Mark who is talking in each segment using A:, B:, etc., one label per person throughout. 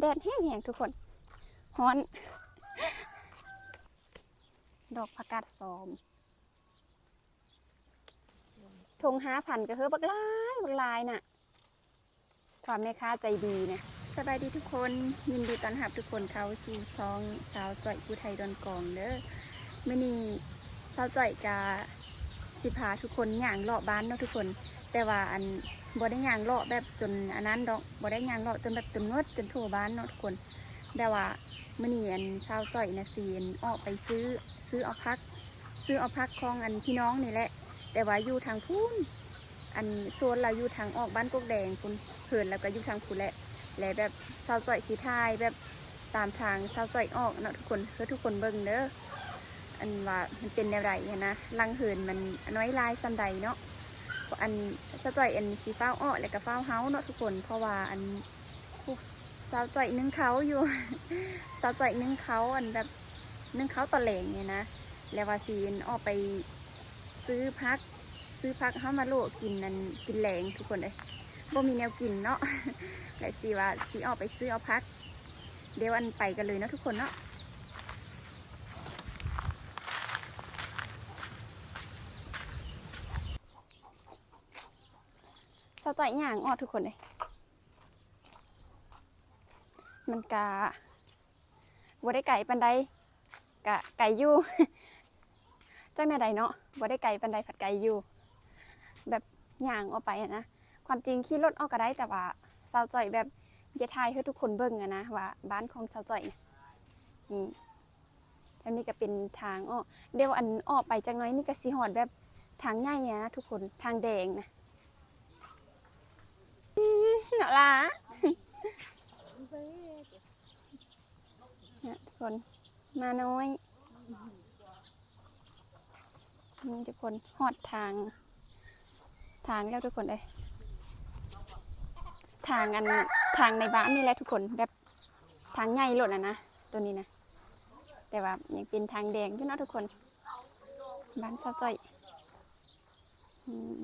A: แดดแห้งๆทุกคนฮ้อน ดอกผักกาดซอมทงห้าพันก็คือบักลายบักลายน่ะถอนแม่ค้าใจดีนะสบายดีทุกคนยินดีต้อนรับทุกคนเขาสู่ซองสาวจ่อยผู้ไทยดอนกองเด้อมื่อนี้สาวจ่อยกาสิพาทุกคนย่างเลาะบ้านเนาะทุกคน แต่ว่าอัน บ่ได้ย่างเลาะแบบจนอันนั้นดอกบ่ได้ย่างเลาะจนแบบจนเมืดจนทั่วบ้านเนาะทุกคนแต่ว่ามื่อนี้อันสาวจ่อยนะสิอันออกไปซื้อซื้อเอาพัก ซื้อเอาพักของอันพี่น้องนี่แหละ แต่ว่าอยู่ทางพูนอันโซนเราอยู่ทางออกบ้านกกแดงคุณเผินแล้วก็อยู่ทางพูนแหละและแบบสาวจ่อยสีทายแบบตามทางสาวจ่อยออกเนาะทุกคนเพื่อทุกคนเบิ่งเด้ออันว่ามันเป็นแนวไรนะลังเหินมันน้อยลายสันใดเนาะ อันสาวจ่อยอันสีฟ้าอ้อแล้วก็ฟ้าเฮาเนาะทุกคน เพราะว่าอันสาวจ่อยนึ่งเขาอยู่สาวจ่อยนึ่งเขาอันแบบนึ่งเขาตะเหลงเนี่ยนะแล้วว่าซีนออกไปซื้อพัก ซื้อพักเข้ามาโลกกินนั่นกินแรงทุกคนเลยบ่มีแนวกินเนาะและสีว่าสีออกไปซื้อเอาพัก เดี๋ยวอันไปกันเลยเนาะทุกคนเนาะ สาจ่อยย่างออดทุกคนเลยมันกะบ่ได้ไก่ปันใดกะไก่ยู่จังใดเนาะบ่ได้ไก่ปันใดผัดไก่ยู่แบบย่างออกไปนะความจริงขี่รถออกก็ได้แต่ว่าสาวจ่อยแบบจะทายให้ทุกคนเบิ่งอะนะว่าบ้านของสาวจ่อยนี่แล้วนี่ก็เป็นทางอ้อเดี๋ยวอันออกไปจังน้อยนี่ก็สิหอดแบบทางใหญ่อะนะทุกคนทางแดงนะ น่ารักเนี่ยทุกคนมาน้อยนี่ทุกคนหอดทาง ทางแล้วทุกคนเลยทางอันทางในบ้านนี่แหละทุกคนแบบทางใหญ่หลดนะนะตัวนี้นะแต่ว่ายังเป็นทางแดงอยู่เนาะทุกคน บ้านซาจ้อยอืม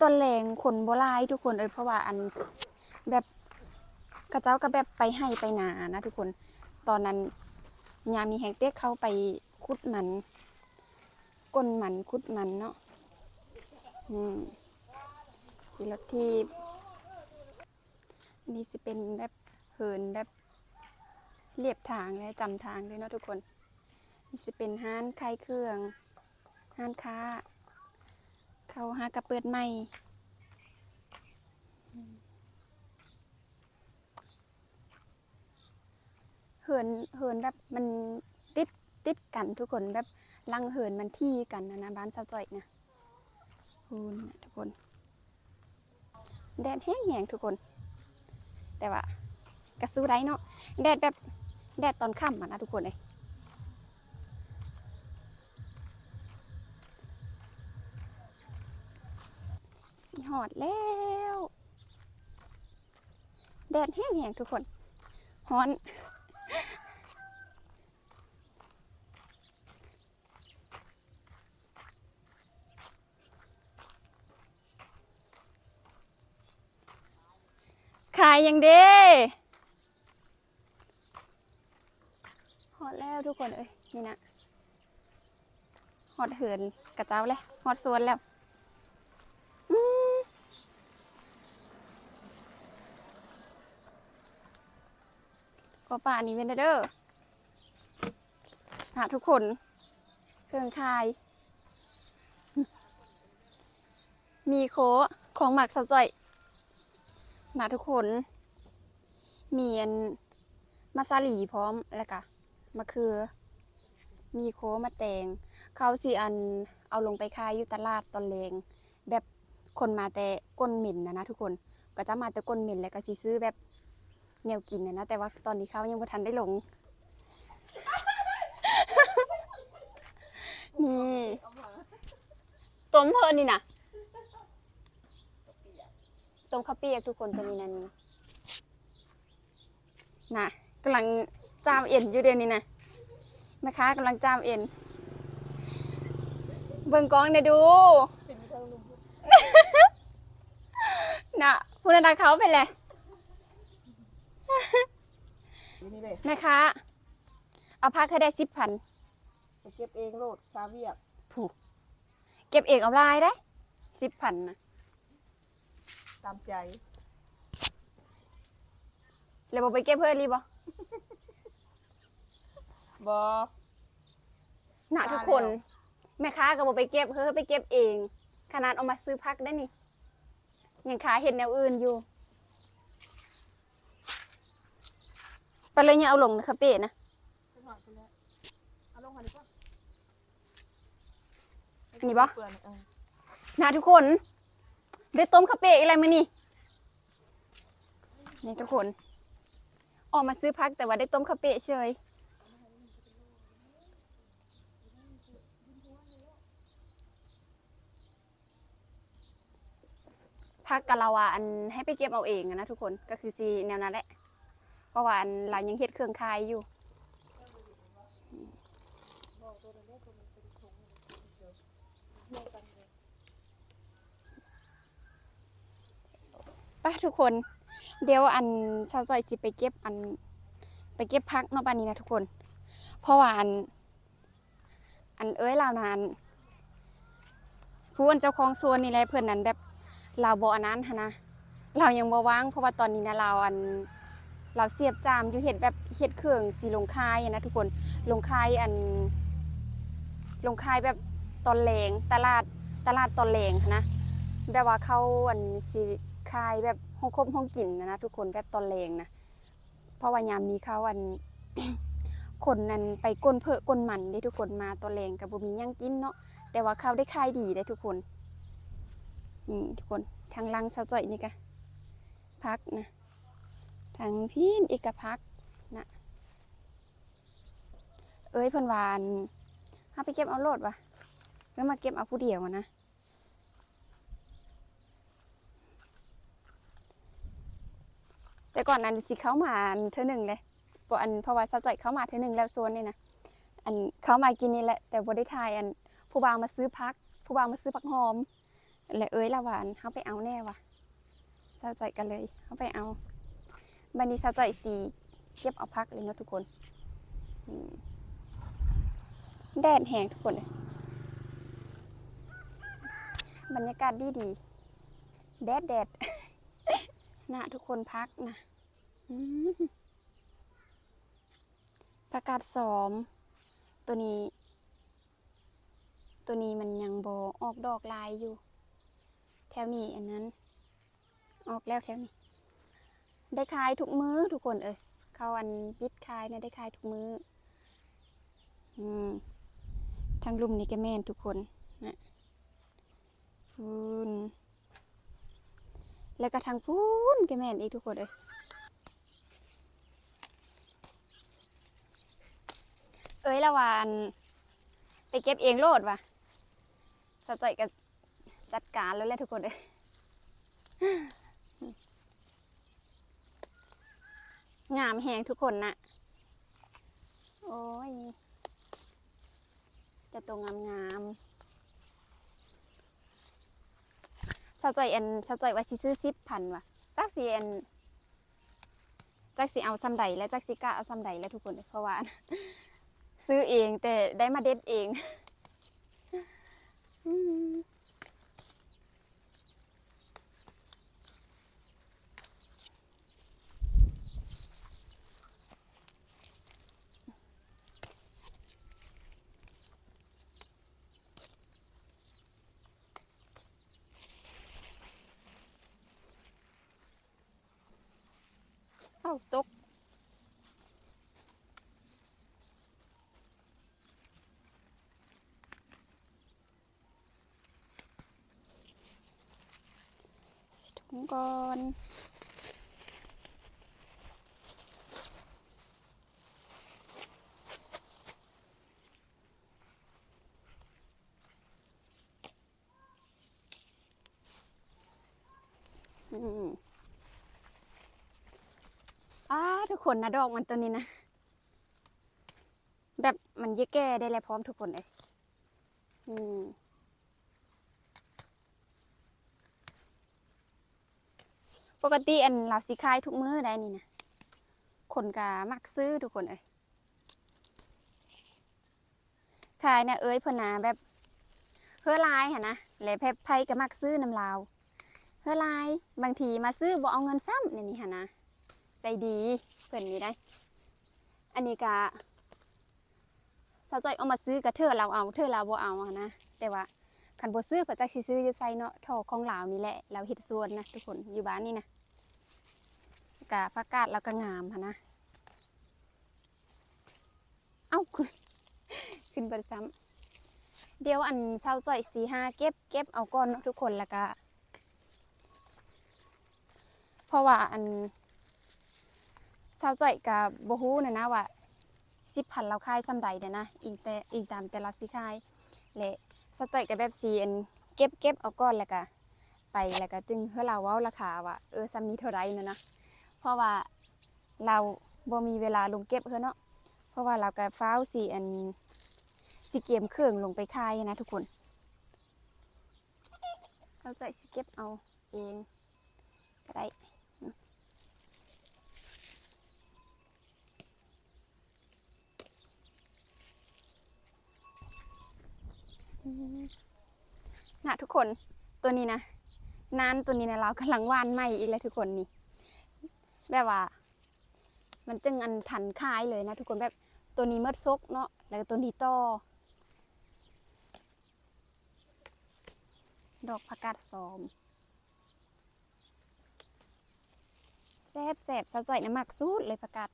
A: ต้นแรงขนโบรายทุกคนเอ้ยเพราะว่าอันแบบกระเจ้าก็แบบไปให้ไปนานะทุกคนตอนนั้นยามีแหงเตี้เข้าไปคุดมันก้นมันคุดมันเนาะอืมขี่รถทีบอันนี้จะเป็นแบบเหินแบบเรียบทางเลยจำทางเลยเนาะทุกคนนี่จะเป็นห้านขายเครื่องห้านค้า เขาหากระเปิดใหม่ เหินเหินแบบมันติดติดกันทุกคนแบบลังเหินมันที่กันนะนะบ้านสาวจ่อยนะคูณนะทุกคน แดดแห้งแหงทุกคน แต่ว่ากระสู้ได้เนาะแดดแบบแดดตอนค่ำอะนะทุกคนเลย สีหอดแล้ว แดดแห้งแหงทุกคนฮ้อนขายยังเด้ฮอดแล้วทุกคนเอ้ยนี่นะฮอดเหินกระเจ้าเลยฮอดสวนแล้ว ก็ป่านี้เป็นเด้อหาทุกคน เครื่องคาย มีโคของหมักสาวจ่อยนะทุกคน มีอันมาซาลีพร้อมแล้วก็มะเขือ มีโคมาแตง เขาสิอันเอาลงไปขายอยู่ตลาดตอนเลงแบบคนมาแต่ก้นหมิ่นนะนะทุกคน ก็จะมาแต่ก้นหมิ่นแล้วก็สิซื้อแบบ แนวกินนะนะแต่ว่าตอนนี้เขายังไม่ทันได้ลง นี่ต้มเพลินนี่นะต้มข้าวเปียกทุกคนตัวนี้นะนี่นะกำลังจามเอ็นอยู่เดี๋ยวนี้นะแม่ค้ากำลังจามเอ็น เบิ่งกล้องเนี่ยดูน่ะพูดนาเขาเป็นไร
B: อยู่นี่เลย
A: แม่ค้าเอาพักให้ได้สิบพัน
B: ไปเก็บเองโลดซาเวียก
A: ผูก เก็บเองเอาลายได้สิบพันนะ
B: ตามใจ
A: แล้วบอกไปเก็บเพื่อนรีบบ่
B: บอ
A: หนาทุกคน
B: มาแล้ว
A: แม่ค้าก็บอกไปเก็บเฮ้ยไปเก็บเอง ขนาดเอามาซื้อพักได้นี่ยังขาเห็นแนวอื่นอยู่ ไปเลยเนี่ยเอาลงนะคาเป้นะ
B: เอาลงมาดีกว่า
A: อันนี้บ่
B: ปลือกเออ
A: หนาทุกคน ได้ต้มคาเป้อะไรมานี่ นี่ทุกคน ออกมาซื้อพักแต่ว่าได้ต้มคาเป้เฉยพักกะลาวาอันให้ไปเก็บเอาเองนะทุกคนก็คือสีแนวนั้นแหละ ราะว่าอันเรายังเฮ็ดเครื่องคายอยู่ไปทุกคน เดี๋ยวอันสาวจอยสิไปเก็บอัน ไปเก็บพักเนาะปานนี้นะทุกคน เพราะว่าอัน อันเอ้ยเรานานผู้อันเจ้าของสวนนี่แหละเพื่อนนั้นแบบเราบ่อนนั้นหั้นนะเรายังบ่ว่างเพราะว่าตอนนี้นะเราอัน เราเสียบจามอยู่เห็ดแบบเห็ดเครื่องสีลงคายนะทุกคนลงคายอันลงคายแบบตอนแรงตลาดตลาดตอนแรงนะแบบว่าเขาอันสิคายแบบห้องคบห้องกินนะนะทุกคนแบบตอนแรงนะเพราะว่ายามนี้เขาอันคนนั้นไปก้นเพอะก้นมันได้ทุกคนมาตอนแรงกับบ่มีหยังกินเนาะแต่ว่าเขาได้คายดีได้ทุกคนนี่ทุกคนทางลังเสาจ่อยนี่กะพักนะ ทางพี่นอีกกะพักนะเอ้ยเพิ่นวานเฮาไปเก็บเอาโลดวะเพิ่นมาเก็บเอาผู้เดียวอะนะแต่ก่อนนั้นสิเข้ามาเท่อหนึ่งเลยบ่อันเพราะว่าสาวจ่อยเข้ามาเท่อหนึ่งแล้วโซนนี่นะอันเข้ามากินนี่แหละ แต่บ่ได้ทายอันผู้บ่าวมาซื้อพัก ผู้บ่าวมาซื้อผักหอมและเอ้ยละหวานเฮาไปเอาแน่วะสาวจ่อยกันเลยเฮาไปเอา บัดนี้สาวจอยสิเก็บเอาพักเลยเนาะทุกคนแดดแห้งทุกคนเลยบรรยากาศดีดีแดดแดดนะทุกคนพักนะประกาศสอม ตัวนี้ ตัวนี้มันยังโบออกดอกลายอยู่ แถวนี้อันนั้น ออกแล้วแถวนี้ ได้ขายทุกมื้อทุกคนเอ้ยเขาอันปิดขายนะได้ขายทุกมื้ออืมทางลุ่มนี่ก็แม่นทุกคนนะคุณแล้วก็ทางพูนก็แม่นอีกทุกคนเลยเอ้ยละวาอันไปเก็บเองโลดว่ะสะใจกับจัดการแล้วแหละทุกคนเลย งามแหงทุกคนนะโอ้ยจะตัวงามงามๆสาวจอยเอ็นสาวจอยว่าสิซื้อสิบพันว่ะจักสิเอ็นจักสิเอาซ้ำใดและจักสิกล้าเอาซ้ำใดแล้วทุกคนเพราะว่า ซื้อเองแต่ได้มาเด็ดเอง อืม เอ้าตกสิถุงก่อนอืมอ้า ทุกคนนะดอกมันตัวนี้นะ แบบมันยะแก่ได้แล้วพร้อมทุกคนเลยอืมปกติอันเราสิขายทุกมื้อได้นี่นะคนกามักซื้อทุกคนเอ้ยขายนี่ยเอ้ยพนาแบบเฮือลายค่ะนะและแพบไพก็มักซื้อน้ำลาวเฮือลายบางทีมาซื้อบ่เอาเงินซ้ำเนี่ยนี่ค่ะนะ ใจดีเพิ่นนี่ได้ อันนี้กะสาวจอยเอามาซื้อกับเธอเราเอาเธอเราบ่เอาอะนะแต่ว่าคันบ่ซื้อก็จักสิซื้ออยู่เนาะทอของลาวนี่แหละเราเฮ็ดสวนนะทุกคนอยู่บ้านนี่นะกะผักกาดเราก็งามค่ะนะเอ้าคุณขึ้นประจำเดี๋ยวอันเศร้าจ่อยสีห้าเก็บเก็บเอาก่อนเนาะทุกคนแล้วก็เพราะว่าอัน เศร้าจ่อยกับโบฮูนะนะว่าสิบพันเราค่ายซ้ำใดเด้อนะอิงแต่อิงตามแต่เราสิค่ายและเศร้าจ่อยกับแบบสีอันเก็บเก็บเอาก่อนแล้วก็ไปแล้วก็จึงเพื่อเราเว้าราคาว่าเออซ้ำนี้เท่าไรเนะนะเพราะว่าเราบ่มีเวลาลงเก็บเพื่อเนาะเพราะว่าเราก็ฟ้าวสีอันสีเกมเครื่องลงไปคายนะทุกคนเราจะสิเก็บเอาเองก็ได้ นะทุกคนตัวนี้นะนานตัวนี้นะเรากำลังวานใหม่อีกแล้วทุกคนนี่แบบว่า มันจึงอันทันคายเลยนะทุกคนแบบตัวนี้เมดซกเนาะแล้วก็ตัวนี้ต่อดอกผักกาดซอมแซบแซบสาวจ่อยน้ำหมักสูดเลยผักกาด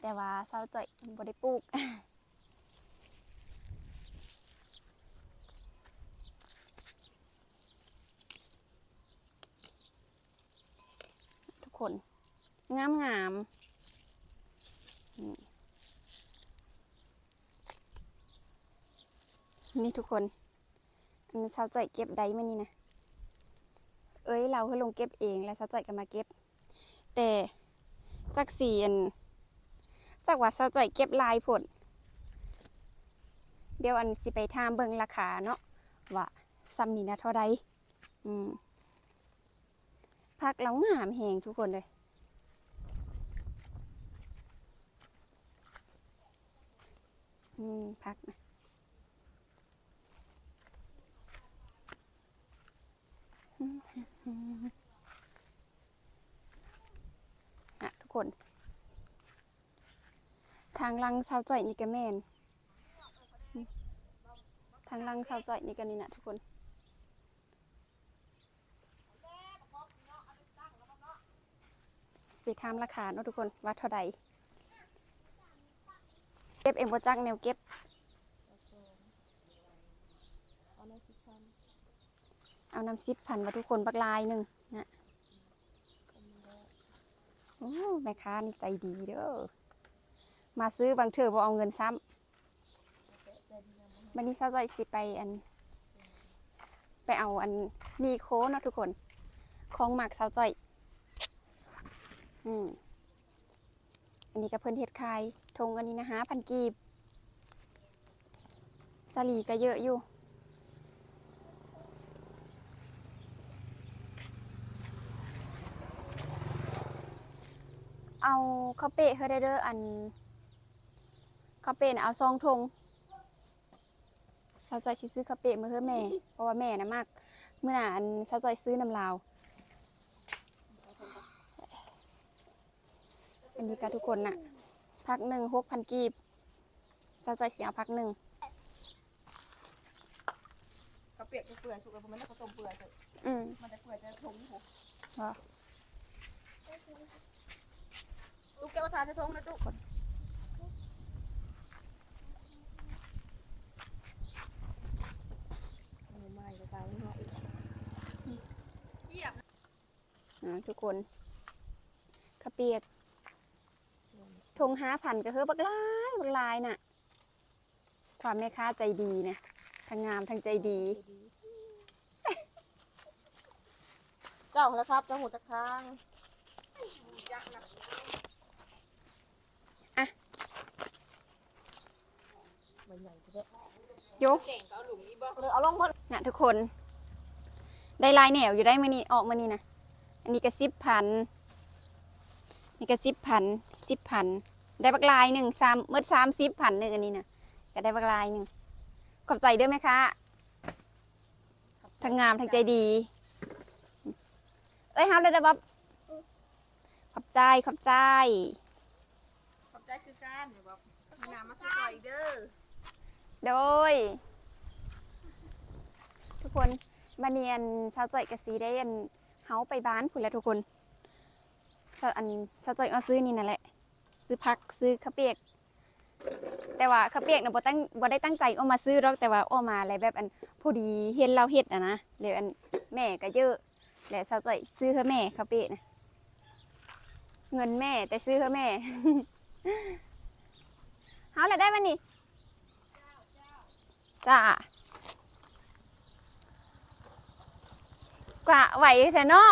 A: แต่ว่าสาวจ่อยบ่ได้ปลูก คน งามงามนี่ทุกคน อันนี้สาวจ่อยเก็บได้มานี่นะ เอ้ยเราให้ลงเก็บเองแล้วสาวจ่อยก็มาเก็บ แต่จากสีอันจากว่าสาวจ่อยเก็บลายผล เดี๋ยวอันสิไปทามเบิงราคาเนาะว่าซ้ำนี่นะเท่าใดอืม พักเรางามแหงทุกคนเลยอืมพักนะอะทุกคน ทางลังเสาจ่อยนี่ก็แมนทางลังเสาจ่อยนี่ก็นี่นะทุกคน ไปทามราคาเนาะทุกคนว่าเท่าใดเก็บเอ็มบ่จักแนวเก็บ
B: เอาน้ำ
A: ซิปพันมาทุกคนบักลายหนึ่งนะโอ้แม่ค้านี่ใจดีเด้อมาซื้อบางเถื่อบ่เอาเงินซ้ำวันนี้เช้าใจอยสิไปอัน ไปเอาอันมีโค้เนาะทุกคน ของหมักเช้าจ่ อืมอันนี้ก็เพิ่นเฮ็ดขายทงอันนี้นะฮะพันกีบสลีก็เยอะอยู่ เอาข้าวเปะเฮอได้เด้ออันข้าวเปะน่ะเอาซองทงเสาวจอยสิซื้อข้าวเปะมาเฮอแม่ เพราะว่าแม่น่ะมากเมื่อน่ะอันเสาวจอยซื้อน้ำลาว อันนี้ก็ทุกคนน่ะพักหนึ่งหกพันกีบเสาวจอยเสียพักหนึ่ง
B: กระเปียกกระเปื่อยสุกกระมันแล้วก็ต้มเปื่อยเถอะ
A: อืม
B: มันจะเปื่อยจะทงหัว
A: ว่า
B: ตุ๊กแกวทานจะทงนะตุ๊กไม่ก็ตายไม่อีก
A: อ่าทุกคนข้าวเปียก ทงห้าพันก็คือบักลายบักลายน่ะความแม่ค้าใจดีเนี่ยทั้งงามทั้งใจดี
B: เจ้าแล้วครับเจ้าหัวจักทาง
A: อะ
B: มันใหญ่จะได้
A: ยก
B: เลยเอาลงพอ
A: น่ะทุกคน ได้ลายแนวอยู่ได้มานี่ออกมานี่นะอันนี้ก็สิบพันนี่ก็สิบพัน สิบพันได้บักลายหนึ่งสามเมื่อสามสิบพันหนึ่งอันนี้นะก็ได้บักลายหนึ่งขอบใจด้วยไหมคะทั้งงามทั้งใจดี เอ้ยเฮาเลยนะบ๊อบขอบใจขอบใจ
B: ขอบใจคือการเดี๋ยวบอกมีน้ำมาซื้อซอยอีกเด้อ
A: โดย ทุกคนมาเนียนชาวจ่อยกะสีได้อันเฮาไปบ้านพุ่นแหล้วทุกคนชาวอันชาวจ่อยเอาซื้อนี่นั่นแหละ ซื้อพักซื้อข้าวเปียก แต่ว่าข้าวเปียกเนี่ยบ่ตั้งบ่ได้ตั้งใจเอามาซื้อหรอกแต่ว่าเอามาอะไรแบบอันพอดีเห็นเราเฮ็ดอะนะเลยอันแม่ก็เยอะและชาวจ่อยซื้อให้แม่ข้าวเปียกนะเงินแม่แต่ซื้อให้แม่เฮาเลยได้มานี่จ้ากว่าไหวแท้เนาะ